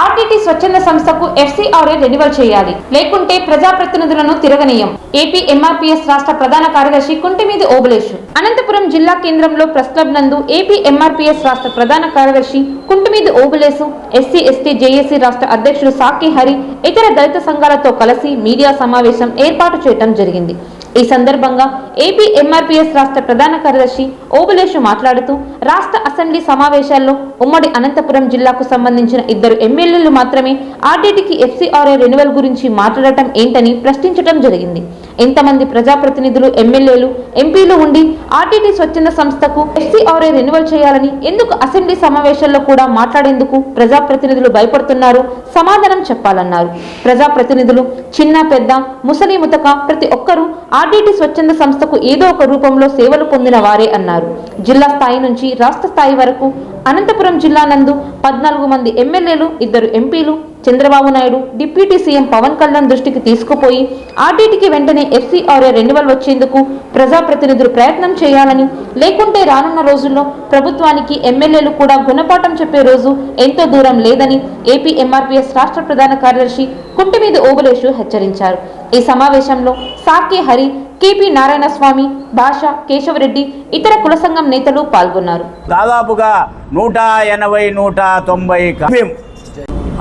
RTT స్వచ్ఛంద సంస్థకు FCRA renewal చేయాలి. లేకుంటే ప్రజాప్రతినిధులను తిరగనీయం. ఏపీ ఎంఆర్పీఎస్ రాష్ట్ర ప్రధాన కార్యదర్శి కుంటిమీది ఓబులేషు. అనంతపురం జిల్లా కేంద్రంలో ప్రెస్ క్లబ్ నందు ఏపీ ఎంఆర్పీఎస్ రాష్ట్ర ప్రధాన కార్యదర్శి Kuntimidi Obulesu SC ST JAC రాష్ట్ర అధ్యక్షుడు సాకి హరి ఇతర దళిత సంఘాలతో కలిసి మీడియా సమావేశం ఏర్పాటు చేయడం జరిగింది. ఈ సందర్భంగా ఏపీ ఎంఆర్పీఎస్ రాష్ట్ర ప్రధాన కార్యదర్శి ఓబులేషు మాట్లాడుతూ రాష్ట్ర అసెంబ్లీ సమావేశాల్లో ఉమ్మడి అనంతపురం జిల్లాకు సంబంధించిన ఇద్దరు ఎమ్మెల్యేలు మాత్రమే ఆర్డీటీకి ఎఫ్సీఆర్ఏ రెన్యువల్ గురించి మాట్లాడటం ఏంటని ప్రశ్నించడం జరిగింది. ఎంతమంది ప్రజాప్రతినిధులు ఎమ్మెల్యేలు ఎంపీలు ఉండి ఆర్టీటీ స్వచ్ఛంద సంస్థకు ఎస్సీఆర్ఏ రెన్యువల్ చేయాలని ఎందుకు అసెంబ్లీ సమావేశాల్లో కూడా మాట్లాడేందుకు ప్రజాప్రతినిధులు భయపడుతున్నారు? సమాధానం చెప్పాలన్నారు. ప్రజాప్రతినిధులు చిన్న పెద్ద ముసలి ముతక ప్రతి ఒక్కరూ ఆర్డీటీ స్వచ్ఛంద సంస్థకు ఏదో ఒక రూపంలో సేవలు పొందిన వారే అన్నారు. జిల్లా స్థాయి నుంచి రాష్ట్ర స్థాయి వరకు అనంతపురం జిల్లా నందు పద్నాలుగు మంది ఎమ్మెల్యేలు ఇద్దరు ఎంపీలు చంద్రబాబు నాయుడు డిప్యూటీ సీఎం పవన్ కళ్యాణ్ దృష్టికి తీసుకుపోయి ఆర్టీటీకి వెంటనే ఎఫ్సీఆర్ఏ రెన్యువల్ వచ్చేందుకు ప్రజాప్రతినిధులు ప్రయత్నం చేయాలని లేకుంటే రానున్న రోజుల్లో ప్రభుత్వానికి ఎమ్మెల్యేలు కూడా గుణపాఠం చెప్పే రోజు ఎంతో దూరం లేదని ఏపీ ఎంఆర్పీఎస్ రాష్ట్ర ప్రధాన కార్యదర్శి కుంటిమీది ఓబులేషు హెచ్చరించారు. ఈ సమావేశంలో సాకే హరి కేపీ నారాయణస్వామి భాష కేశవరెడ్డి ఇతర కుల సంఘం నేతలు పాల్గొన్నారు. దాదాపుగా నూట ఎనభై నూట తొంభై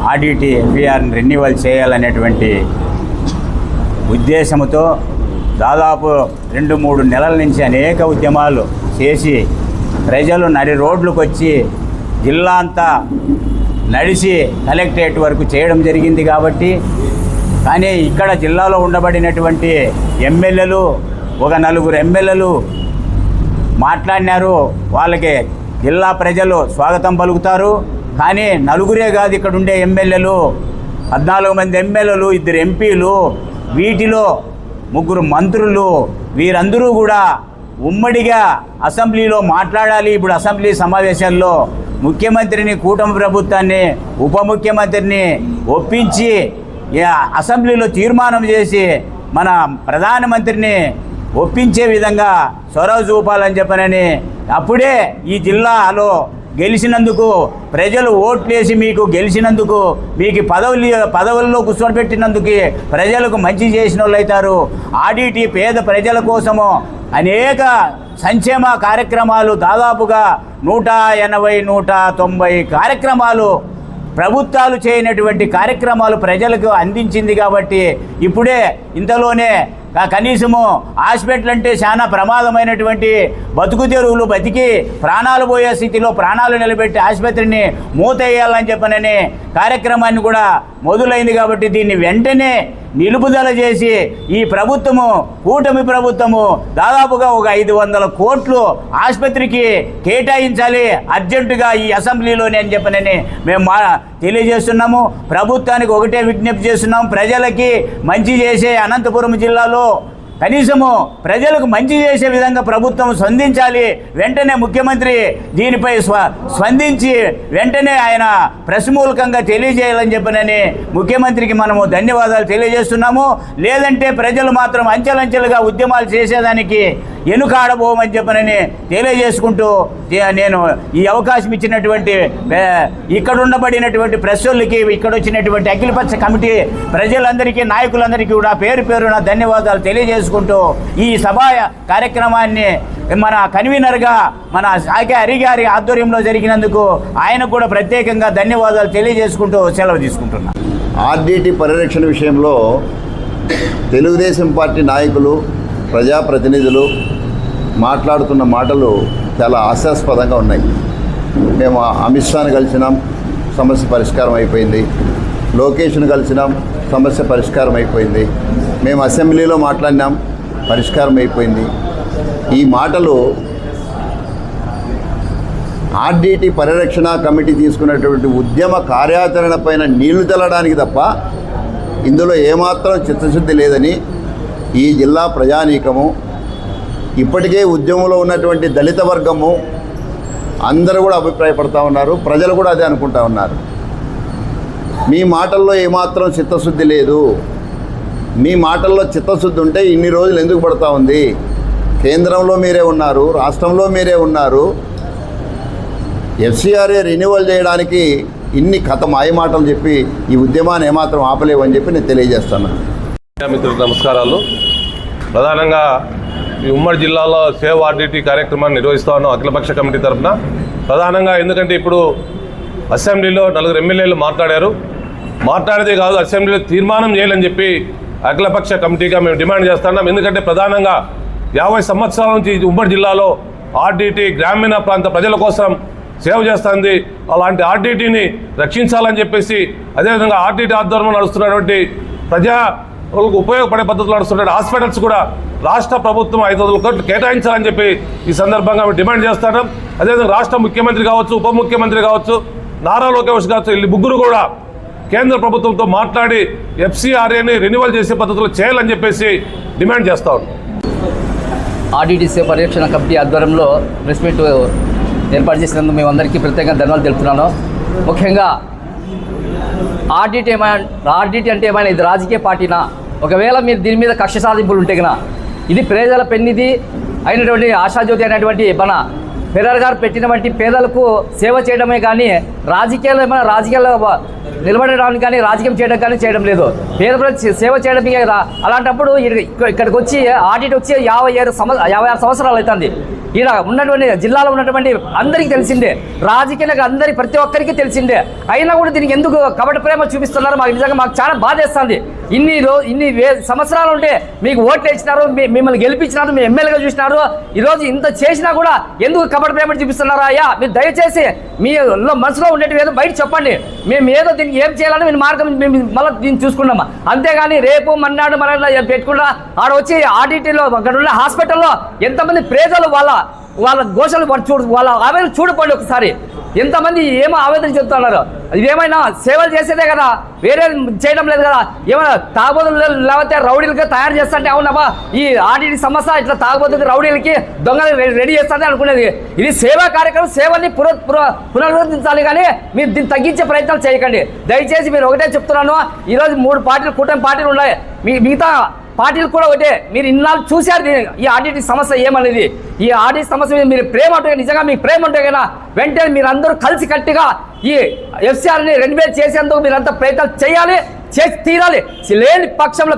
ఆడిటి ఎఫ్ఐఆర్ని రెన్యువల్ చేయాలనేటువంటి ఉద్దేశంతో దాదాపు రెండు మూడు నెలల నుంచి అనేక ఉద్యమాలు చేసి ప్రజలు నడి రోడ్లకు వచ్చి జిల్లా అంతా నడిచి కలెక్టరేట్ వరకు చేయడం జరిగింది కాబట్టి కానీ ఇక్కడ జిల్లాలో ఉండబడినటువంటి ఎమ్మెల్యేలు ఒక నలుగురు ఎమ్మెల్యేలు మాట్లాడినారు వాళ్ళకి జిల్లా ప్రజలు స్వాగతం పలుకుతారు. కానీ నలుగురే కాదు ఇక్కడ ఉండే ఎమ్మెల్యేలు. పద్నాలుగు మంది ఎమ్మెల్యేలు ఇద్దరు ఎంపీలు వీటిలో ముగ్గురు మంత్రులు. వీరందరూ కూడా ఉమ్మడిగా అసెంబ్లీలో మాట్లాడాలి ఇప్పుడు అసెంబ్లీ సమావేశాల్లో ముఖ్యమంత్రిని కూటమి ప్రభుత్వాన్ని ఉప ముఖ్యమంత్రిని ఒప్పించి అసెంబ్లీలో తీర్మానం చేసి మన ప్రధానమంత్రిని ఒప్పించే విధంగా చొరవ చూపాలని చెప్పనని అప్పుడే ఈ జిల్లాలో గెలిచినందుకు ప్రజలు ఓట్లేసి మీకు గెలిచినందుకు మీకు పదవులు పదవుల్లో కూర్చోబెట్టినందుకు ప్రజలకు మంచి చేసిన వాళ్ళు అవుతారు. ఆడిటి పేద ప్రజల కోసము అనేక సంక్షేమ కార్యక్రమాలు దాదాపుగా నూట ఎనభై నూట తొంభై కార్యక్రమాలు ప్రభుత్వాలు చేయనటువంటి కార్యక్రమాలు ప్రజలకు అందించింది కాబట్టి ఇప్పుడే ఇంతలోనే కనీసము హాస్పిటల్ అంటే చాలా ప్రమాదమైనటువంటి బతుకు తెరువులు బతికి ప్రాణాలు పోయే స్థితిలో ప్రాణాలు నిలబెట్టి ఆసుపత్రిని మూతేయాలని చెప్పనని కార్యక్రమాన్ని కూడా మొదలైంది కాబట్టి దీన్ని వెంటనే నిలుపుదల చేసి ఈ ప్రభుత్వము కూటమి ప్రభుత్వము దాదాపుగా ఒక ఐదు వందల కోట్లు ఆసుపత్రికి కేటాయించాలి అర్జెంటుగా ఈ అసెంబ్లీలోనే అని చెప్పనని మేము మా తెలియజేస్తున్నాము. ప్రభుత్వానికి ఒకటే విజ్ఞప్తి చేస్తున్నాం. ప్రజలకి మంచి చేసే అనంతపురం జిల్లాలో కనీసము ప్రజలకు మంచి చేసే విధంగా ప్రభుత్వం స్పందించాలి. వెంటనే ముఖ్యమంత్రి దీనిపై స్వ స్పందించి వెంటనే ఆయన ప్రశ్మూలకంగా తెలియజేయాలని చెప్పనని ముఖ్యమంత్రికి మనము ధన్యవాదాలు తెలియజేస్తున్నాము. లేదంటే ప్రజలు మాత్రం అంచెలంచెలుగా ఉద్యమాలు చేసేదానికి ఎనుకాడబోమని చెప్పనని తెలియజేసుకుంటూ నేను ఈ అవకాశం ఇచ్చినటువంటి ఇక్కడ ఉండబడినటువంటి ప్రశ్నలకి ఇక్కడ వచ్చినటువంటి అఖిలపక్ష కమిటీ ప్రజలందరికీ నాయకులందరికీ కూడా పేరు పేరున ధన్యవాదాలు తెలియజేసుకుంటూ ఈ సభా కార్యక్రమాన్ని మన కన్వీనర్గా మన శాఖ హరి గారి ఆధ్వర్యంలో జరిగినందుకు ఆయన కూడా ప్రత్యేకంగా ధన్యవాదాలు తెలియజేసుకుంటూ సెలవు తీసుకుంటున్నాను ఆర్డీటీ పరిరక్షణ విషయంలో తెలుగుదేశం పార్టీ నాయకులు ప్రజాప్రతినిధులు మాట్లాడుతున్న మాటలు చాలా హాస్యాస్పదంగా ఉన్నాయి. మేము అమిత్ షాను కలిసినాం సమస్య పరిష్కారం అయిపోయింది. లోకేష్ను కలిసినాం సమస్య పరిష్కారం అయిపోయింది. మేము అసెంబ్లీలో మాట్లాడినాం పరిష్కారం అయిపోయింది. ఈ మాటలు ఆర్డీటీ పరిరక్షణ కమిటీ తీసుకున్నటువంటి ఉద్యమ కార్యాచరణ పైన నీళ్ళు చల్లడానికి తప్ప ఇందులో ఏమాత్రం చిత్తశుద్ధి లేదని ఈ జిల్లా ప్రజానీకము ఇప్పటికే ఉద్యమంలో ఉన్నటువంటి దళిత వర్గము అందరూ కూడా అభిప్రాయపడతా ఉన్నారు ప్రజలు కూడా అదే అనుకుంటా ఉన్నారు. మీ మాటల్లో ఏమాత్రం చిత్తశుద్ధి లేదు. మీ మాటల్లో చిత్తశుద్ధి ఉంటే ఇన్ని రోజులు ఎందుకు పడతా ఉంది? కేంద్రంలో మీరే ఉన్నారు రాష్ట్రంలో మీరే ఉన్నారు. ఎఫ్సిఆర్ఏ రెన్యువల్ చేయడానికి ఇన్ని కథ మాయమాటలు చెప్పి ఈ ఉద్యమాన్ని ఏమాత్రం ఆపలేవని చెప్పి నేను తెలియజేస్తున్నాను మిత్రులకు నమస్కారాలు. ప్రధానంగా ఈ ఉమ్మడి జిల్లాలో సేవ్ ఆర్డిటీ కార్యక్రమాన్ని నిర్వహిస్తా ఉన్నాం అఖిలపక్ష కమిటీ తరఫున. ప్రధానంగా ఎందుకంటే ఇప్పుడు అసెంబ్లీలో నలుగురు ఎమ్మెల్యేలు మాట్లాడారు. మాట్లాడితే కాదు అసెంబ్లీలో తీర్మానం చేయాలని చెప్పి అఖిలపక్ష కమిటీగా మేము డిమాండ్ చేస్తున్నాం ఎందుకంటే ప్రధానంగా యాభై సంవత్సరాల నుంచి ఉమ్మడి జిల్లాలో ఆర్డిటీ గ్రామీణ ప్రాంత ప్రజల కోసం సేవ చేస్తుంది. అలాంటి ఆర్డిటీని రక్షించాలని చెప్పేసి అదేవిధంగా ఆర్డిటీ ఆధ్వర్యంలో నడుస్తున్నటువంటి ప్రజా వాళ్ళకు ఉపయోగపడే పద్ధతులు నడుస్తున్న హాస్పిటల్స్ కూడా రాష్ట్ర ప్రభుత్వం ఐదు వందల కోట్లు కేటాయించాలని చెప్పి ఈ సందర్భంగా మేము డిమాండ్ చేస్తాను అదేవిధంగా రాష్ట్ర ముఖ్యమంత్రి కావచ్చు ఉప ముఖ్యమంత్రి కావచ్చు నారా లోకేష్ కావచ్చు వీళ్ళు ముగ్గురు కూడా కేంద్ర ప్రభుత్వంతో మాట్లాడి ఎఫ్సీఆర్ఏని రెన్యువల్ చేసే పద్ధతిలో చేయాలని చెప్పేసి డిమాండ్ చేస్తా ఉన్నాం ఆర్డీటీసీ పర్యవేక్షణ కమిటీ ఆధ్వర్యంలో ప్రెస్ మీట్ ఏర్పాటు చేసినందుకు మేమందరికీ ప్రత్యేకంగా ధన్యవాదాలు తెలుపుతున్నాను. ముఖ్యంగా ఆర్డిట్ ఏమైనా ఆర్డిట్ అంటే ఏమైనా ఇది రాజకీయ పార్టీనా? ఒకవేళ మీరు దీని మీద కక్ష సాధింపులు ఉంటే కనుక ఇది ప్రజల పెన్నిది అయినటువంటి ఆశాజ్యోతి అయినటువంటి మన పెరర్ గారు పెట్టినటువంటి పేదలకు సేవ చేయడమే కానీ రాజకీయాలు ఏమైనా రాజకీయాల్లో నిలబడడానికి కానీ రాజకీయం చేయడం కానీ చేయడం లేదు. పేద సేవ చేయడమే కదా అలాంటప్పుడు ఇక్కడికి వచ్చి ఆడిట్ వచ్చి యాభై ఏడు సంవ యాభై ఆరు సంవత్సరాలు అవుతుంది. ఈడ ఉన్నటువంటి జిల్లాలో ఉన్నటువంటి అందరికీ తెలిసిందే. రాజకీయంగా అందరి ప్రతి ఒక్కరికి తెలిసిందే. అయినా కూడా దీనికి ఎందుకు కపట ప్రేమ చూపిస్తున్నారు మాకు నిజంగా మాకు చాలా బాధేస్తుంది. ఇన్ని రోజు ఇన్ని వే సంవత్సరాలు ఉంటే మీకు ఓట్లు ఇచ్చినారు మీ- మిమ్మల్ని గెలిపించినారు మీ ఎమ్మెల్యేగా చూసినారు. ఈరోజు ఇంత చేసినా కూడా ఎందుకు కపట ప్రేమ చూపిస్తున్నారా అయ్యా? మీరు దయచేసి మీ మనసులో ఉండేటివి ఏదో బయట చెప్పండి. మేము ఏదో దీనికి ఏం చేయాలని మీ మార్గం మేము మళ్ళీ దీన్ని చూసుకున్నాము? అంతేగాని రేపు మన్నాడు మన పెట్టుకున్నా ఆడ వచ్చి ఆడిటీలో అక్కడ ఉన్న హాస్పిటల్లో ఎంతమంది ప్రేజలు వాళ్ళ వాళ్ళ ఘోషలు చూడు వాళ్ళ ఆవేదన చూడపండి ఒకసారి. ఎంతమంది ఏమో ఆవేదన చెప్తున్నారు. ఇదేమైనా సేవలు చేసేదే కదా వేరే చేయడం లేదు కదా. ఏమైనా తాగుబోతులు లేకపోతే రౌడీలకి తయారు చేస్తుంటే అవునమ్మా ఈ ఆడిటి సమస్య ఇట్లా తాగుబోతుంది రౌడీలకి దొంగలు రెడీ చేస్తుంది అనుకునేది. ఇది సేవా కార్యక్రమం సేవల్ని పునర్ పునరుద్ధరించాలి కానీ మీరు దీన్ని తగ్గించే ప్రయత్నాలు చేయకండి. దయచేసి మీరు ఒకటే చెప్తున్నాను ఈరోజు మూడు పార్టీలు కూటమి పార్టీలు ఉన్నాయి. మీ మిగతా పార్టీలు కూడా ఒకటే. మీరు ఇన్నాళ్ళు చూశారు ఈ ఆడిట్ సమస్య ఏమనేది? ఈ ఆడిట్ సమస్య మీద మీరు ప్రేమ ఉంటే నిజంగా మీకు ప్రేమ ఉంటే కదా వెంటనే మీరు అందరూ కలిసి కట్టిగా ఈ ఎఫ్సిఆర్ని రెన్యువేట్ చేసేందుకు మీరంతా ప్రయత్నాలు చేయాలి చేసి తీరాలి. లేని పక్షంలో